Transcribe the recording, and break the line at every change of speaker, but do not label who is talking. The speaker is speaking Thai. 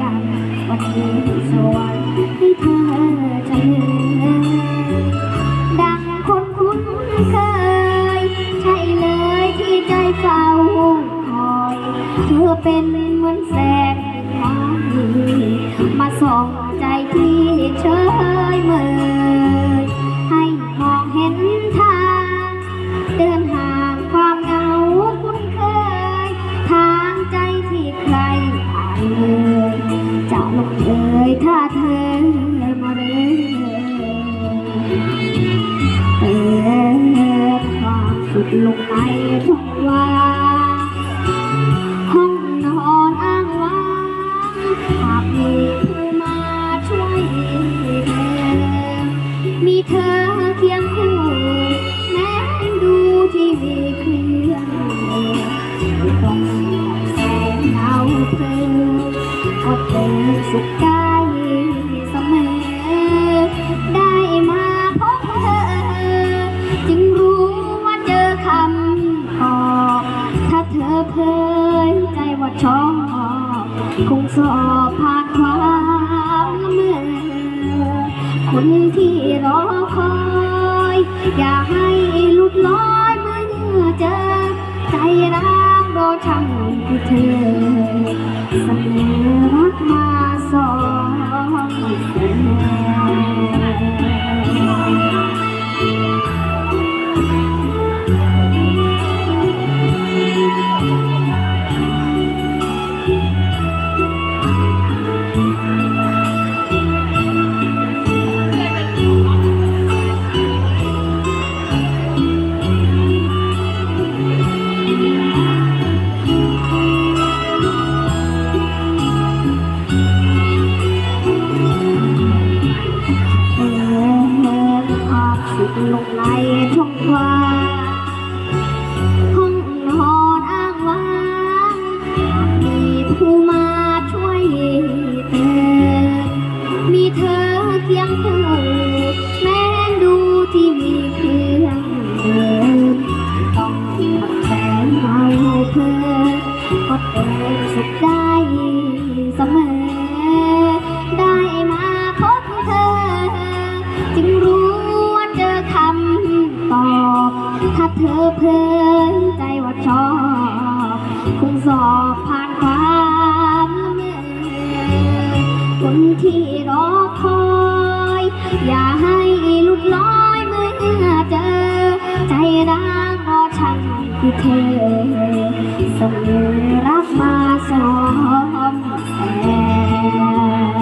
กันวันนี้สวรรค์ให้เธอจะเธอดังคนคุ้นเคย ใช่เลยที่ใจเฝ้าคอยเธอเป็นเหมือนแสงมามาส่องใจที่เชยเมยให้มองเห็นทางเตือนหา ลงในทุกวันห้องนอนอ้างว้างหากมีผู้มาช่วยเธอมีเธอเคียงคู่แม้ดูทีวีเครื่องไม่ต้องแสงเงาเพลินก็เป็นสุขกา คงสอบผ่านความละเมอคนที่รอคอย อย่าให้หลุดลอยเมื่อเจอ ใจรักโดนช่างที่เธอเสนอรักมาสองเสน ความสุขลงในช่องว่าห้องนอนอ้างว้างมีผู้มาช่วยเตือนมีเธอเคียงคู่แม้ดูที่มีเครื่องเดินต้องพักแสงเมาเพลินก็เป็นสุขได้ ธอเพลินใจว่าชอบ คงสอบผ่านความละเมื่อคนที่รอคอย อย่าให้ลุดลอยเมื่อเจอ ใจรักรอช่างที่เธอสมอรักมาสองแสน